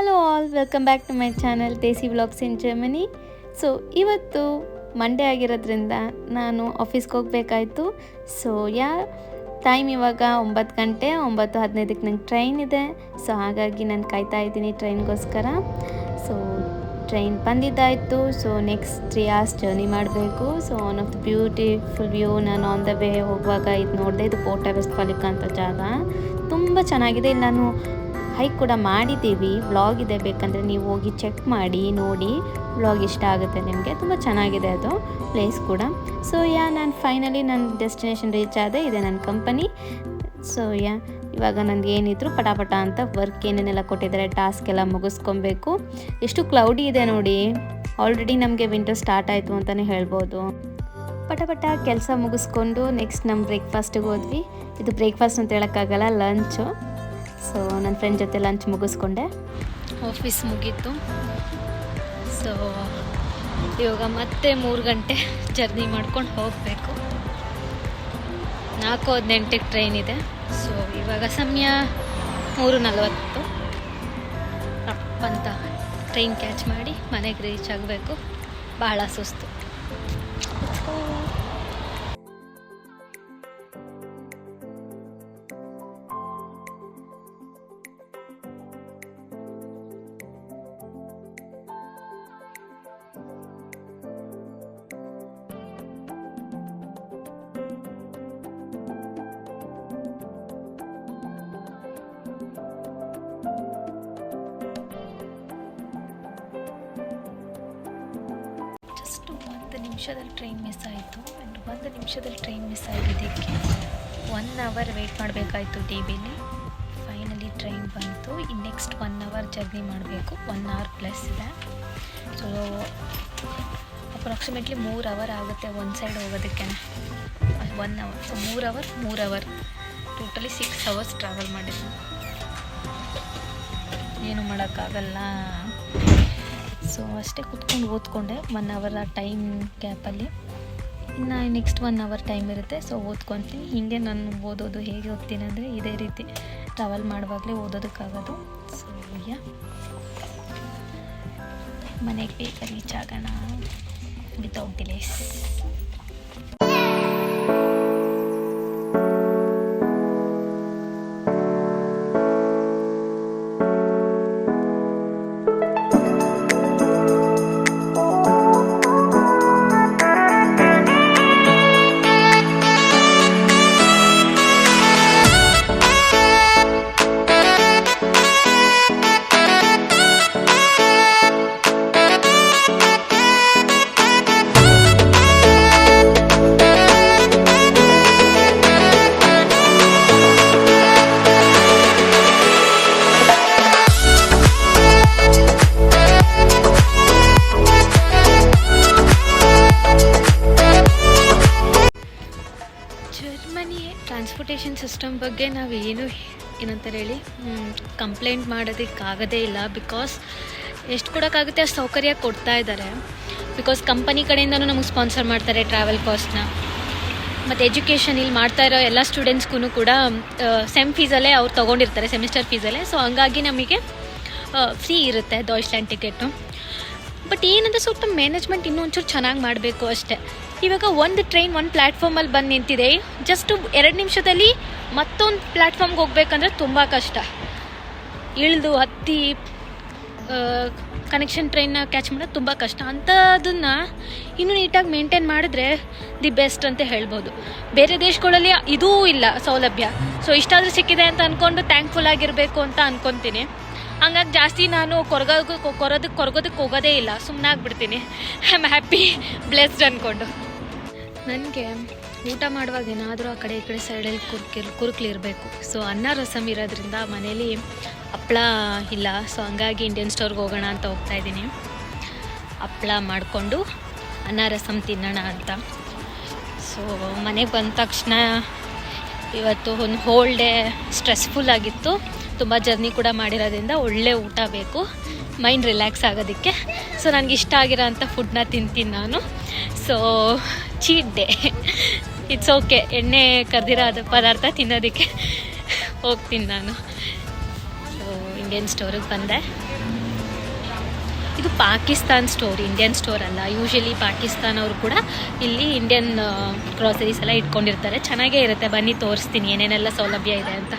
Hello all welcome back to my channel Desi vlogs in Germany so ಇವತ್ತು Monday ಆಗಿರೋದ್ರಿಂದ ನಾನು ಆಫೀಸ್ಗೆ ಹೋಗಬೇಕಾಯ್ತು. So yeah time ಇವಾಗ ಒಂಬತ್ತು ಗಂಟೆ, ಒಂಬತ್ತು ಹದಿನೈದಕ್ಕೆ ನಂಗೆ ಟ್ರೈನ್ ಇದೆ. ಸೊ ಹಾಗಾಗಿ ನಾನು ಕಾಯ್ತಾ ಇದ್ದೀನಿ ಟ್ರೈನ್ಗೋಸ್ಕರ so train ಬಂದಿದ್ದಾಯಿತು. So next three hours journey ಮಾಡಬೇಕು. So one of the beautiful view ನಾನು ಆನ್ ದ ವೇ ಹೋಗುವಾಗ ಇದು ನೋಡಿದೆ, ಇದು ಪೋರ್ಟ ವೆಸ್ಟ್ಫಾಲಿಕಾ ಅಂತ ಜಾಗ. ತುಂಬ ಚೆನ್ನಾಗಿದೆ. ಇಲ್ಲಿ ನಾನು ಹೈಕ್ ಕೂಡ ಮಾಡಿದ್ದೀವಿ. ವ್ಲಾಗ್ ಇದೆ ಬೇಕಂದರೆ ನೀವು ಹೋಗಿ ಚೆಕ್ ಮಾಡಿ, ನೋಡಿ. ವ್ಲಾಗ್ ಇಷ್ಟ ಆಗುತ್ತೆ ನಿಮಗೆ. ತುಂಬ ಚೆನ್ನಾಗಿದೆ ಅದು ಪ್ಲೇಸ್ ಕೂಡ. ಸೊ ಯಾ ನಾನು ಫೈನಲಿ ನನ್ನ ಡೆಸ್ಟಿನೇಷನ್ ರೀಚ್ ಆದೆ. ಇದೆ ನನ್ನ ಕಂಪನಿ ಸೊ ಯಾ ಇವಾಗ ನನಗೆ ಏನಿದ್ರು ಪಟಾಪಟ ಅಂತ ವರ್ಕ್ ಏನೇನೆಲ್ಲ ಕೊಟ್ಟಿದ್ದಾರೆ ಟಾಸ್ಕ್ ಎಲ್ಲ ಮುಗಿಸ್ಕೊಬೇಕು. ಎಷ್ಟು ಕ್ಲೌಡಿ ಇದೆ ನೋಡಿ. ಆಲ್ರೆಡಿ ನಮಗೆ ವಿಂಟರ್ ಸ್ಟಾರ್ಟ್ ಆಯಿತು ಅಂತಲೇ ಹೇಳ್ಬೋದು. ಪಟಪಟ ಕೆಲಸ ಮುಗಿಸ್ಕೊಂಡು ನೆಕ್ಸ್ಟ್ ನಮ್ಮ ಬ್ರೇಕ್ಫಾಸ್ಟಿಗೆ ಹೋದ್ವಿ. ಇದು ಬ್ರೇಕ್ಫಾಸ್ಟ್ ಅಂತ ಹೇಳೋಕ್ಕಾಗಲ್ಲ ಲಂಚು ಸೊ ನನ್ನ ಫ್ರೆಂಡ್ ಜೊತೆ ಲಂಚ್ ಮುಗಿಸ್ಕೊಂಡೆ. ಆಫೀಸ್ ಮುಗೀತು. ಸೊ ಇವಾಗ ಮತ್ತೆ ಮೂರು ಗಂಟೆ ಜರ್ನಿ ಮಾಡ್ಕೊಂಡು ಹೋಗಬೇಕು. ನಾಲ್ಕು ಹದಿನೆಂಟಕ್ಕೆ ಟ್ರೈನ್ ಇದೆ. ಸೊ ಇವಾಗ ಸಮಯ ಮೂರು ನಲವತ್ತು. ಅಂತ ಟ್ರೈನ್ ಕ್ಯಾಚ್ ಮಾಡಿ ಮನೆಗೆ ರೀಚ್ ಆಗಬೇಕು. ಭಾಳ ಸುಸ್ತು. ನಿಮಿಷದಲ್ಲಿ ಟ್ರೈನ್ ಮಿಸ್ ಆಯಿತು. ಆ್ಯಂಡ್ ಒಂದು ನಿಮಿಷದಲ್ಲಿ ಟ್ರೈನ್ ಮಿಸ್ ಆಗಿದ್ದಕ್ಕೆ ಒನ್ ಅವರ್ ವೆಯ್ಟ್ ಮಾಡಬೇಕಾಯಿತು ಟಿ ವಿಲಿ ಫೈನಲಿ ಟ್ರೈನ್ ಬಂತು. ಇನ್ನು ನೆಕ್ಸ್ಟ್ ಒನ್ ಅವರ್ ಜರ್ನಿ ಮಾಡಬೇಕು. ಒನ್ ಅವರ್ ಪ್ಲಸ್ ಇದೆ. ಸೊ ಅಪ್ರಾಕ್ಸಿಮೇಟ್ಲಿ ಮೂರು ಅವರ್ ಆಗುತ್ತೆ ಒಂದು ಸೈಡ್ ಹೋಗೋದಕ್ಕೆ. ಒನ್ ಅವರ್ ಸೊ ಮೂರು ಅವರ್ ಮೂರು hour totally six hours travel ಮಾಡಿದ್ವಿ. ಏನು ಮಾಡೋಕ್ಕಾಗಲ್ಲ. ಸೊ ಅಷ್ಟೇ ಕುತ್ಕೊಂಡು ಓದ್ಕೊಂಡೆ ಒನ್ ಅವರ್ ಟೈಮ್ ಗ್ಯಾಪಲ್ಲಿ ಇನ್ನು ನೆಕ್ಸ್ಟ್ ಒನ್ ಅವರ್ ಟೈಮ್ ಇರುತ್ತೆ ಸೊ ಓದ್ಕೊತೀನಿ. ಹೀಗೆ ನಾನು ಓದೋದು ಹೇಗೆ ಓದ್ತೀನಿ ಅಂದರೆ ಇದೇ ರೀತಿ. ಟ್ರಾವೆಲ್ ಮಾಡುವಾಗಲೇ ಓದೋದಕ್ಕಾಗೋದು. So yeah. ಮನೆಗೆ ಬೇಗ ರೀಚ್ ಆಗೋಣ ವಿತೌಟ್ ಡಿಲೇಸ್ ಬಗ್ಗೆ ನಾವು ಏನು ಏನಂತಾರೆ ಹೇಳಿ? ಕಂಪ್ಲೇಂಟ್ ಮಾಡೋದಕ್ಕಾಗದೇ ಇಲ್ಲ. ಬಿಕಾಸ್ ಎಷ್ಟು ಕೊಡೋಕ್ಕಾಗುತ್ತೆ ಅಷ್ಟು ಸೌಕರ್ಯ ಕೊಡ್ತಾ ಇದ್ದಾರೆ ಬಿಕಾಸ್ ಕಂಪನಿ ಕಡೆಯಿಂದನೂ ನಮಗೆ ಸ್ಪಾನ್ಸರ್ ಮಾಡ್ತಾರೆ ಟ್ರಾವೆಲ್ ಕಾಸ್ಟ್ನ ಮತ್ತು ಎಜುಕೇಷನ್ ಇಲ್ಲಿ ಮಾಡ್ತಾ ಇರೋ ಎಲ್ಲ ಸ್ಟೂಡೆಂಟ್ಸ್ಗೂ ಕೂಡ ಸೆಮ್ ಫೀಸಲ್ಲೇ ಅವ್ರು ತೊಗೊಂಡಿರ್ತಾರೆ ಸೆಮಿಸ್ಟರ್ ಫೀಸಲ್ಲೇ ಸೊ ಹಂಗಾಗಿ ನಮಗೆ ಫ್ರೀ ಇರುತ್ತೆ ಡಾಯ್ಸ್ಲ್ಯಾಂಡ್ ಟಿಕೆಟು ಬಟ್ ಏನಂದರೆ ಸ್ವಲ್ಪ ಮ್ಯಾನೇಜ್ಮೆಂಟ್ ಇನ್ನೂ ಒಂಚೂರು ಚೆನ್ನಾಗಿ ಮಾಡಬೇಕು ಅಷ್ಟೇ. ಇವಾಗ ಒಂದು ಟ್ರೈನ್ ಒಂದು ಪ್ಲ್ಯಾಟ್ಫಾರ್ಮಲ್ಲಿ ಬಂದು ನಿಂತಿದೆ. ಜಸ್ಟು ಎರಡು ನಿಮಿಷದಲ್ಲಿ ಮತ್ತೊಂದು ಪ್ಲ್ಯಾಟ್ಫಾರ್ಮ್ಗೆ ಹೋಗ್ಬೇಕಂದ್ರೆ ತುಂಬ ಕಷ್ಟ. ಇಳಿದು ಹತ್ತಿ ಕನೆಕ್ಷನ್ ಟ್ರೈನ್ನ ಕ್ಯಾಚ್ ಮಾಡೋದು ತುಂಬ ಕಷ್ಟ. ಅಂಥದನ್ನು ಇನ್ನೂ ನೀಟಾಗಿ ಮೇಂಟೈನ್ ಮಾಡಿದ್ರೆ ದಿ ಬೆಸ್ಟ್ ಅಂತ ಹೇಳ್ಬೋದು. ಬೇರೆ ದೇಶಗಳಲ್ಲಿ ಇದೂ ಇಲ್ಲ ಸೌಲಭ್ಯ. ಸೊ ಇಷ್ಟಾದರೂ ಸಿಕ್ಕಿದೆ ಅಂತ ಅಂದ್ಕೊಂಡು ಥ್ಯಾಂಕ್ಫುಲ್ ಆಗಿರಬೇಕು ಅಂತ ಅಂದ್ಕೊತೀನಿ ಹಂಗಾಗಿ ಜಾಸ್ತಿ ನಾನು ಕೊರಗೋದು ಕೊರೋದಕ್ಕೆ ಕೊರಗೋದಕ್ಕೆ ಹೋಗೋದೇ ಇಲ್ಲ. ಸುಮ್ಮನೆ ಆಗ್ಬಿಡ್ತೀನಿ ಐ ಆಮ್ ಹ್ಯಾಪಿ ಬ್ಲೆಸ್ಡ್ ಅಂದ್ಕೊಂಡು ನನಗೆ ಊಟ ಮಾಡುವಾಗ ಏನಾದರೂ ಆ ಕಡೆ ಈ ಕಡೆ ಸೈಡಲ್ಲಿ ಕುರ್ಕಿರ್ ಕುರುಕ್ಲಿರಬೇಕು. ಸೊ ಅನ್ನ ರಸಮ್ ಇರೋದ್ರಿಂದ ಮನೇಲಿ ಹಪ್ಪಳ ಇಲ್ಲ. ಸೊ ಹಂಗಾಗಿ ಇಂಡಿಯನ್ ಸ್ಟೋರ್ಗೆ ಹೋಗೋಣ ಅಂತ ಹೋಗ್ತಾ ಇದ್ದೀನಿ. ಹಪ್ಪಳ ಮಾಡಿಕೊಂಡು ಅನ್ನ ರಸಮ್ ತಿನ್ನೋಣ ಅಂತ. ಸೊ ಮನೆಗೆ ಬಂದ ತಕ್ಷಣ ಇವತ್ತು ಒಂದು ಹೋಲ್ ಡೇ ಸ್ಟ್ರೆಸ್ಫುಲ್ ಆಗಿತ್ತು. ತುಂಬ ಜರ್ನಿ ಕೂಡ ಮಾಡಿರೋದ್ರಿಂದ ಒಳ್ಳೆ ಊಟ ಬೇಕು. ಮೈಂಡ್ ರಿಲ್ಯಾಕ್ಸ್ ಆಗೋದಕ್ಕೆ. ಸೊ ನನಗೆ ಇಷ್ಟ ಆಗಿರೋ ಅಂಥ ಫುಡ್ನ ತಿಂತೀನಿ ನಾನು. So cheat day it's okay ಎಣ್ಣೆ ಕರೆದಿರೋ ಅದು ಪದಾರ್ಥ ತಿನ್ನೋದಕ್ಕೆ ಹೋಗ್ತೀನಿ ನಾನು. ಸೊ ಇಂಡಿಯನ್ ಸ್ಟೋರಿಗೆ ಬಂದೆ. ಇದು ಪಾಕಿಸ್ತಾನ್ ಸ್ಟೋರ್ ಇಂಡಿಯನ್ ಸ್ಟೋರ್ ಅಲ್ಲ. ಯೂಶಲಿ ಪಾಕಿಸ್ತಾನ್ ಅವರು ಕೂಡ ಇಲ್ಲಿ ಇಂಡಿಯನ್ ಗ್ರಾಸರೀಸ್ ಎಲ್ಲ ಇಟ್ಕೊಂಡಿರ್ತಾರೆ. ಚೆನ್ನಾಗೇ ಇರುತ್ತೆ. ಬನ್ನಿ, ತೋರಿಸ್ತೀನಿ. ಏನೇನೆಲ್ಲ ಸೌಲಭ್ಯ ಇದೆ ಅಂತ.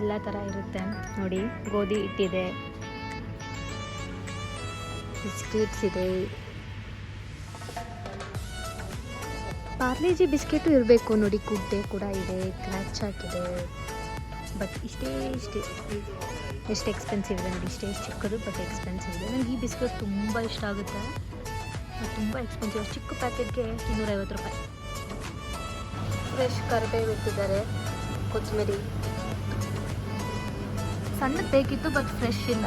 ಎಲ್ಲ ಥರ ಇರುತ್ತೆ ನೋಡಿ. ಗೋಧಿ ಹಿಟ್ಟಿದೆ. ಬಿಸ್ಕಿಟ್ಸ್ ಇದೆ ಪಾರ್ಲೇಜಿ ಬಿಸ್ಕೆಟು ಇರಬೇಕು ನೋಡಿ ಕುಡ್ಡೆ ಕೂಡ ಇದೆ ಕ್ರ್ಯಾಚ್ ಹಾಕಿದೆ. ಬಟ್ ಇಷ್ಟೇ ಇಷ್ಟೇ. ಎಷ್ಟು ಎಕ್ಸ್ಪೆನ್ಸಿವ್ ಇದೆ ನೋಡಿ ಇಷ್ಟೇ ಚಿಕ್ಕದು ಬಟ್ ಎಕ್ಸ್ಪೆನ್ಸಿವ್ ಇದೆ. ನನಗೆ ಈ ಬಿಸ್ಕೆಟ್ ತುಂಬ ಇಷ್ಟ ಆಗುತ್ತೆ. ತುಂಬ ಎಕ್ಸ್ಪೆನ್ಸಿವ್ ಚಿಕ್ಕ ಪ್ಯಾಕೆಟ್ಗೆ ಇನ್ನೂರೈವತ್ತು ರೂಪಾಯಿ. ಫ್ರೆಶ್ ಕರಿಬೇವು ಇಟ್ಟಿದ್ದಾರೆ ಕೊತ್ತಂಬರಿ. ಸಣ್ಣದು ಬೇಕಿತ್ತು ಬಟ್ ಫ್ರೆಶ್ ಇಲ್ಲ.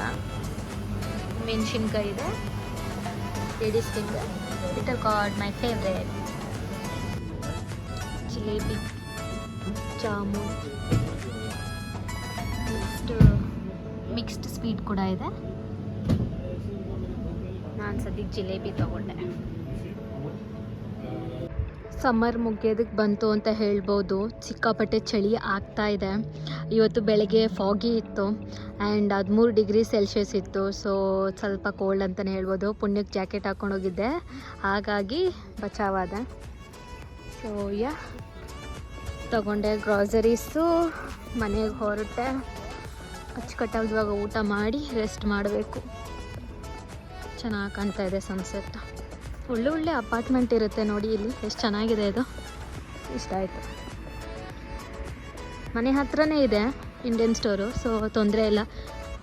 ಮೆಣಸಿನ್ಕಾಯಿ ಇದೆ ladies finger curd my favourite jalebi jamun next mixed sweet ಕೂಡ ಇದೆ. ನಾನು ಸದ್ಯಕ್ಕೆ ಜಿಲೇಬಿ ತಗೊಂಡೆ. ಸಮ್ಮರ್ ಮುಗಿಯೋದಕ್ಕೆ ಬಂತು ಅಂತ ಹೇಳ್ಬೋದು. ಸಿಕ್ಕಾಪಟ್ಟೆ ಚಳಿ ಆಗ್ತಾ ಇದೆ. ಇವತ್ತು ಬೆಳಗ್ಗೆ ಫಾಗಿ ಇತ್ತು. ಆ್ಯಂಡ್ ಹದಿಮೂರು ಡಿಗ್ರಿ ಸೆಲ್ಸಿಯಸ್ ಇತ್ತು. ಸೊ ಸ್ವಲ್ಪ ಕೋಲ್ಡ್ ಅಂತಲೇ ಹೇಳ್ಬೋದು. ಪುಣ್ಯಕ್ಕೆ ಜಾಕೆಟ್ ಹಾಕ್ಕೊಂಡು ಹೋಗಿದ್ದೆ. ಹಾಗಾಗಿ ಬಚಾವಾದ. ಸೊ ಯಾ ತಗೊಂಡೆ ಗ್ರಾಸರೀಸು ಮನೆಗೆ ಹೊರಟೆ. ಅಚ್ಚುಕಟ್ಟಾಗಿ ಇವಾಗ ಊಟ ಮಾಡಿ ರೆಸ್ಟ್ ಮಾಡಬೇಕು. ಚೆನ್ನಾಗಿ ಕಾಣ್ತಾ ಇದೆ ಸನ್ಸೆಟ್ ಒಳ್ಳೆ ಒಳ್ಳೆ ಅಪಾರ್ಟ್ಮೆಂಟ್ ಇರುತ್ತೆ ನೋಡಿ ಇಲ್ಲಿ. ಎಷ್ಟು ಚೆನ್ನಾಗಿದೆ ಇದು. ಇಷ್ಟ ಆಯಿತು. ಮನೆ ಹತ್ರನೇ ಇದೆ ಇಂಡಿಯನ್ ಸ್ಟೋರು ಸೊ ತೊಂದರೆ ಇಲ್ಲ.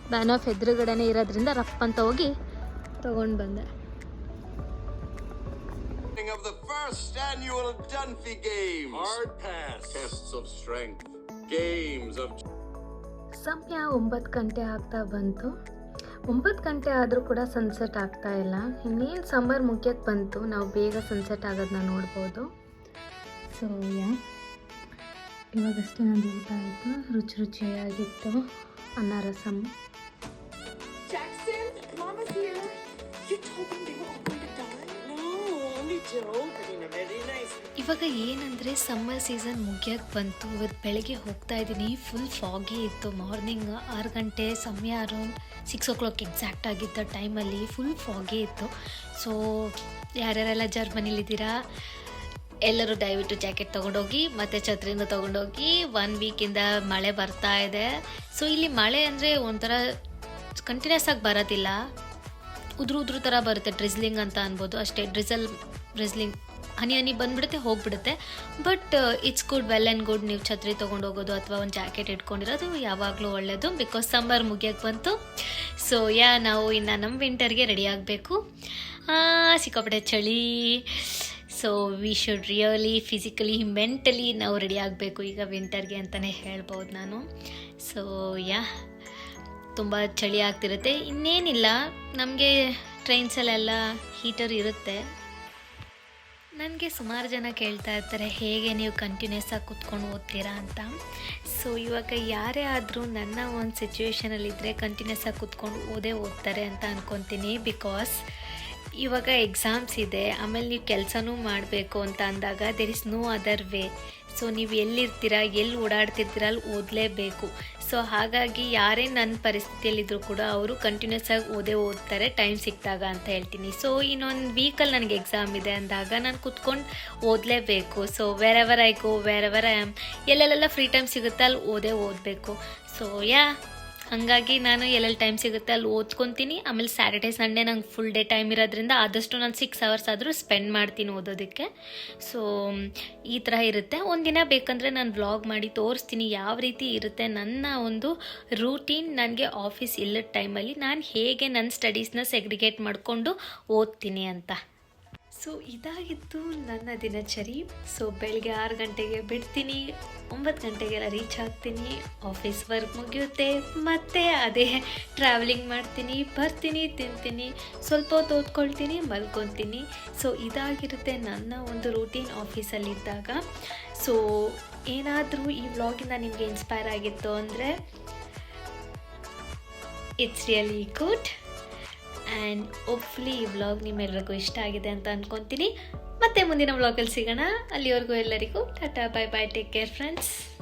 ಬ್ಯಾನ್ ಆಫ್ ಎದುರುಗಡೆನೇ ಇರೋದ್ರಿಂದ ರಫ್ ಅಂತ ಹೋಗಿ ತೊಗೊಂಡು ಬಂದೆ. Of the first annual Dunphy Games. Hard pass. Tests of strength, games of ಸಮಯ ಒಂಬತ್ತು ಗಂಟೆ ಆಗ್ತಾ ಬಂತು. ಒಂಬತ್ತು ಗಂಟೆ ಆದರೂ ಕೂಡ ಸನ್ಸೆಟ್ ಆಗ್ತಾ ಇಲ್ಲ. ಇನ್ನೇನು ಸಮ್ಮರ್ ಮುಖ್ಯಕ್ಕೆ ಬಂತು ನಾವು ಬೇಗ ಸನ್ಸೆಟ್ ಆಗೋದನ್ನ ನೋಡ್ಬೋದು. ಸೊ ಯಾ ಇವಾಗಷ್ಟೇ ನಾನು ಊಟ ಆಯಿತು. ರುಚಿ ರುಚಿಯಾಗಿತ್ತು. ಅನ್ನ rasam? Joe, but in a very nice ಇವಾಗ ಏನಂದರೆ ಸಮ್ಮರ್ ಸೀಸನ್ ಮುಗಿಯೋಕ್ಕೆ ಬಂತು. ಇವತ್ತು ಬೆಳಗ್ಗೆ ಹೋಗ್ತಾ ಇದ್ದೀನಿ ಫುಲ್ ಫಾಗಿ ಇತ್ತು. ಮಾರ್ನಿಂಗ್ ಆರು ಗಂಟೆ, ಸಮಯ around six o'clock exact ಆಗಿದ್ದ ಟೈಮಲ್ಲಿ ಫುಲ್ ಫಾಗಿ ಇತ್ತು. ಸೊ ಯಾರ್ಯಾರೆಲ್ಲ ಜರ್ಮನಿಲಿದ್ದೀರಾ ಎಲ್ಲರೂ ದಯವಿಟ್ಟು ಜಾಕೆಟ್ ತೊಗೊಂಡೋಗಿ, ಮತ್ತು ಛತ್ರಿಯಿಂದ ತೊಗೊಂಡೋಗಿ ಒನ್ ವೀಕಿಂದ ಮಳೆ ಬರ್ತಾ ಇದೆ. ಸೊ ಇಲ್ಲಿ ಮಳೆ ಅಂದರೆ ಒಂಥರ ಕಂಟಿನ್ಯೂಸ್ ಆಗಿ ಬರೋದಿಲ್ಲ. ಉದುರು ಉದುರು ಥರ ಬರುತ್ತೆ. ಡ್ರಿಸ್ಲಿಂಗ್ ಅಂತ ಅನ್ಬೋದು. ಅಷ್ಟೇ. ಡ್ರಿಸಲ್ ಡ್ರಿಸ್ಲಿಂಗ್ ಹನಿ ಹನಿ ಬಂದ್ಬಿಡುತ್ತೆ, ಹೋಗ್ಬಿಡುತ್ತೆ. But it's good well and good ನೀವು ಛತ್ರಿ ತೊಗೊಂಡು ಹೋಗೋದು ಅಥವಾ ಒಂದು ಜಾಕೆಟ್ ಇಟ್ಕೊಂಡಿರೋದು ಯಾವಾಗಲೂ ಒಳ್ಳೆಯದು ಬಿಕಾಸ್ ಸಮ್ಮರ್ ಮುಗಿಯೋಕ್ಕೆ ಬಂತು. ಸೊ ಯಾ ನಾವು ಇನ್ನು ನಮ್ಮ ವಿಂಟರ್ಗೆ ರೆಡಿ ಆಗಬೇಕು. ಸಿಕ್ಕಾಪಟ್ಟೆ ಚಳಿ. So we should really physically mentally ನಾವು ರೆಡಿ ಆಗಬೇಕು ಈಗ ವಿಂಟರ್ಗೆ ಅಂತಲೇ ಹೇಳ್ಬೋದು ನಾನು. ಸೊ ಯಾ ತುಂಬ ಚಳಿ ಆಗ್ತಿರುತ್ತೆ. ಇನ್ನೇನಿಲ್ಲ, ನಮಗೆ ಟ್ರೈನ್ಸಲ್ಲೆಲ್ಲ ಹೀಟರ್ ಇರುತ್ತೆ. ನನಗೆ ಸುಮಾರು ಜನ ಕೇಳ್ತಾ ಇರ್ತಾರೆ, ಹೇಗೆ ನೀವು ಕಂಟಿನ್ಯೂಸ್ ಆಗಿ ಕುತ್ಕೊಂಡು ಓದ್ತೀರಾ ಅಂತ. ಸೊ ಇವಾಗ ಯಾರೇ ಆದರೂ ನನ್ನ ಒಂದು ಸಿಚುವೇಶನಲ್ಲಿದ್ದರೆ ಕಂಟಿನ್ಯೂಸ್ ಆಗಿ ಕುತ್ಕೊಂಡು ಓದೇ ಓದ್ತಾರೆ ಅಂತ ಅಂದ್ಕೊತೀನಿ ಬಿಕಾಸ್ ಇವಾಗ ಎಕ್ಸಾಮ್ಸ್ ಇದೆ, ಆಮೇಲೆ ನೀವು ಕೆಲಸನೂ ಮಾಡಬೇಕು ಅಂತ ಅಂದಾಗ there is no other way so ನೀವು ಎಲ್ಲಿರ್ತೀರಾ, ಎಲ್ಲಿ ಓಡಾಡ್ತಿರ್ತೀರ ಅಲ್ಲಿ ಓದಲೇಬೇಕು. ಸೊ ಹಾಗಾಗಿ ಯಾರೇ ನನ್ನ ಪರಿಸ್ಥಿತಿಯಲ್ಲಿದ್ದರೂ ಕೂಡ ಅವರು ಕಂಟಿನ್ಯೂಸ್ ಆಗಿ ಓದೇ ಓದ್ತಾರೆ ಟೈಮ್ ಸಿಕ್ಕಿದಾಗ ಅಂತ ಹೇಳ್ತೀನಿ. ಸೊ ಇನ್ನೊಂದು ವೀಕಲ್ಲಿ ನನಗೆ ಎಕ್ಸಾಮ್ ಇದೆ ಅಂದಾಗ ನಾನು ಕುತ್ಕೊಂಡು ಓದಲೇಬೇಕು. So wherever I go wherever I am ಎಲ್ಲೆಲ್ಲೆಲ್ಲ free time ಸಿಗುತ್ತೆ ಅಲ್ಲಿ ಓದೇ ಓದಬೇಕು. ಸೊ ಯಾ ಹಾಗಾಗಿ ನಾನು ಎಲ್ಲೆಲ್ಲಿ ಟೈಮ್ ಸಿಗುತ್ತೆ ಅಲ್ಲಿ ಓದ್ಕೊತೀನಿ. ಆಮೇಲೆ ಸ್ಯಾಟರ್ಡೆ ಸಂಡೇ ನಂಗೆ ಫುಲ್ ಡೇ ಟೈಮ್ ಇರೋದ್ರಿಂದ ಆದಷ್ಟು ನಾನು ಸಿಕ್ಸ್ ಅವರ್ಸ್ ಆದರೂ ಸ್ಪೆಂಡ್ ಮಾಡ್ತೀನಿ ಓದೋದಕ್ಕೆ. ಸೊ ಈ ಥರ ಇರುತ್ತೆ. ಒಂದಿನ ಬೇಕಂದರೆ ನಾನು ವ್ಲಾಗ್ ಮಾಡಿ ತೋರಿಸ್ತೀನಿ ಯಾವ ರೀತಿ ಇರುತ್ತೆ ನನ್ನ ಒಂದು ರೂಟೀನ್ ನನಗೆ ಆಫೀಸ್ ಇಲ್ಲದ ಟೈಮಲ್ಲಿ ನಾನು ಹೇಗೆ ನನ್ನ ಸ್ಟಡೀಸ್ನ ಸೆಗ್ರಿಗೇಟ್ ಮಾಡಿಕೊಂಡು ಓದ್ತೀನಿ ಅಂತ. ಸೊ ಇದಾಗಿತ್ತು ನನ್ನ ದಿನಚರಿ. ಸೊ ಬೆಳಗ್ಗೆ ಆರು ಗಂಟೆಗೆ ಬಿಡ್ತೀನಿ, ಒಂಬತ್ತು ಗಂಟೆಗೆಲ್ಲ ರೀಚ್ ಆಗ್ತೀನಿ ಆಫೀಸ್ ವರ್ಕ್ ಮುಗಿಯುತ್ತೆ, ಮತ್ತೆ ಅದೇ ಟ್ರಾವೆಲಿಂಗ್ ಮಾಡ್ತೀನಿ, ಬರ್ತೀನಿ, ತಿಂತೀನಿ, ಸ್ವಲ್ಪ ಹೊತ್ತು ಓದ್ಕೊಳ್ತೀನಿ, ಮಲ್ಕೊತೀನಿ. ಸೊ ಇದಾಗಿರುತ್ತೆ ನನ್ನ ಒಂದು ರೂಟೀನ್ ಆಫೀಸಲ್ಲಿದ್ದಾಗ ಸೊ ಏನಾದರೂ ಈ ವ್ಲಾಗಿಂದ ನಿಮಗೆ ಇನ್ಸ್ಪೈರ್ ಆಗಿತ್ತು ಅಂದರೆ it's really good and hopefully ಈ ವ್ಲಾಗ್ ನಿಮ್ಮೆಲ್ರಿಗೂ ಇಷ್ಟ ಆಗಿದೆ ಅಂತ ಅಂದ್ಕೊತೀನಿ ಮತ್ತೆ ಮುಂದಿನ ವ್ಲಾಗಲ್ಲಿ ಸಿಗೋಣ. ಅಲ್ಲಿವರೆಗೂ ಎಲ್ಲರಿಗೂ tata bye bye take care friends